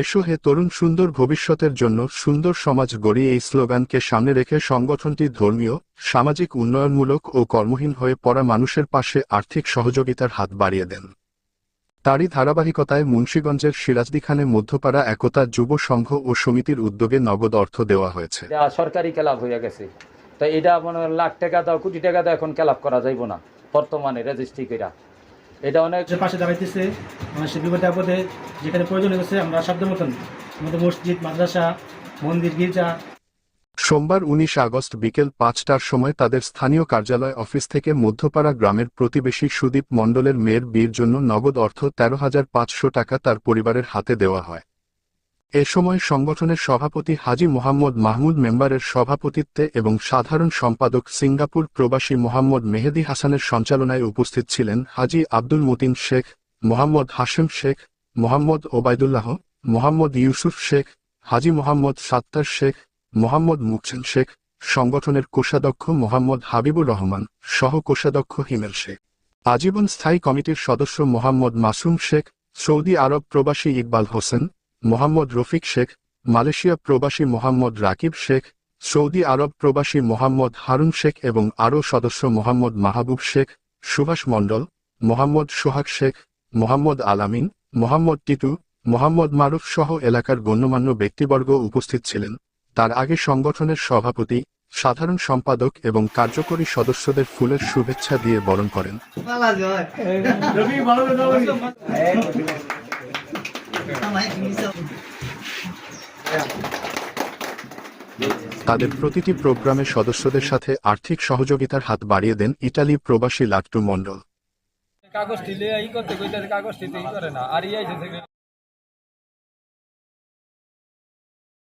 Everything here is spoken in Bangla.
এসো হে তরুণ সুন্দর ভবিষ্যতের জন্য সুন্দর সমাজ গড়ি এই স্লোগানকে সামনে রেখে সংগঠনটি ধর্মীয়, সামাজিক উন্নয়নমূলক ও কর্মহীন হয়ে পড়া মানুষের পাশে আর্থিক সহযোগিতার হাত বাড়িয়ে দেন। তারই ধারাবাহিকতায় মুন্সীগঞ্জের সিরাজদিখানে মধ্যপাড়া একতা যুব সংঘ ও সমিতির উদ্যোগে নগদ অর্থ দেওয়া হয়েছে। সরকারি ক্লাব হয়ে গেছে। তাই এটা মনে লাখ টাকা দাও, কোটি টাকা দাও, এখন ক্লাব করা যাইব না। বর্তমানে রেজিস্ট্রি এটা অনেক যে পাশে দাঁড়াইতেছে মানুষের বিপদে আপদে যেখানে প্রয়োজন হয়েছে আমরা সাধ্য মতন আমাদের মসজিদ মাদ্রাসা মন্দির গির্জা। সোমবার উনিশ আগস্ট বিকেল পাঁচটার সময় তাদের স্থানীয় কার্যালয় অফিস থেকে মধ্যপাড়া গ্রামের প্রতিবেশী সুদীপ মণ্ডলের মেয়ের বিয়ের জন্য নগদ অর্থ তেরো হাজার পাঁচশো টাকা তার পরিবারের হাতে দেওয়া হয়। এ সময় সংগঠনের সভাপতি হাজি মোহাম্মদ মাহমুদ মেম্বারের সভাপতিত্বে এবং সাধারণ সম্পাদক সিঙ্গাপুর প্রবাসী মোহাম্মদ মেহেদি হাসানের সঞ্চালনায় উপস্থিত ছিলেন হাজি আব্দুল মতিন শেখ, মোহাম্মদ হাশেম শেখ, মোহাম্মদ ওবায়দুল্লাহ, মোহাম্মদ ইউসুফ শেখ, হাজি মোহাম্মদ সাত্তার শেখ, মোহাম্মদ মুকসেন শেখ, সংগঠনের কোষাধ্যক্ষ মোহাম্মদ হাবিবুর রহমান সহ কোষাধ্যক্ষ হিমেল শেখ। আজীবন স্থায়ী কমিটির সদস্য মোহাম্মদ মাসুম শেখ, সৌদি আরব প্রবাসী ইকবাল হোসেন মোহাম্মদ রফিক শেখ মালয়েশিয়া প্রবাসী মোহাম্মদ রাকিব শেখ সৌদি আরব প্রবাসী মোহাম্মদ হারুন শেখ এবং আরও সদস্য মোহাম্মদ মাহবুব শেখ সুভাষ মণ্ডল মোহাম্মদ সোহাগ শেখ মোহাম্মদ আলামিন মোহাম্মদ টিটু মোহাম্মদ মারুফ সহ এলাকার গণ্যমান্য ব্যক্তিবর্গ উপস্থিত ছিলেন। তার আগে সংগঠনের সভাপতি সাধারণ সম্পাদক এবং কার্যকরী সদস্যদের ফুলের শুভেচ্ছা দিয়ে বরণ করেন। তাদের প্রতিটি প্রোগ্রামে সদস্যদের সাথে আর্থিক সহযোগিতার হাত বাড়িয়ে দেন ইটালি প্রবাসী লাট্টু মণ্ডল। কাগজ করতে কাগজ করে না, আর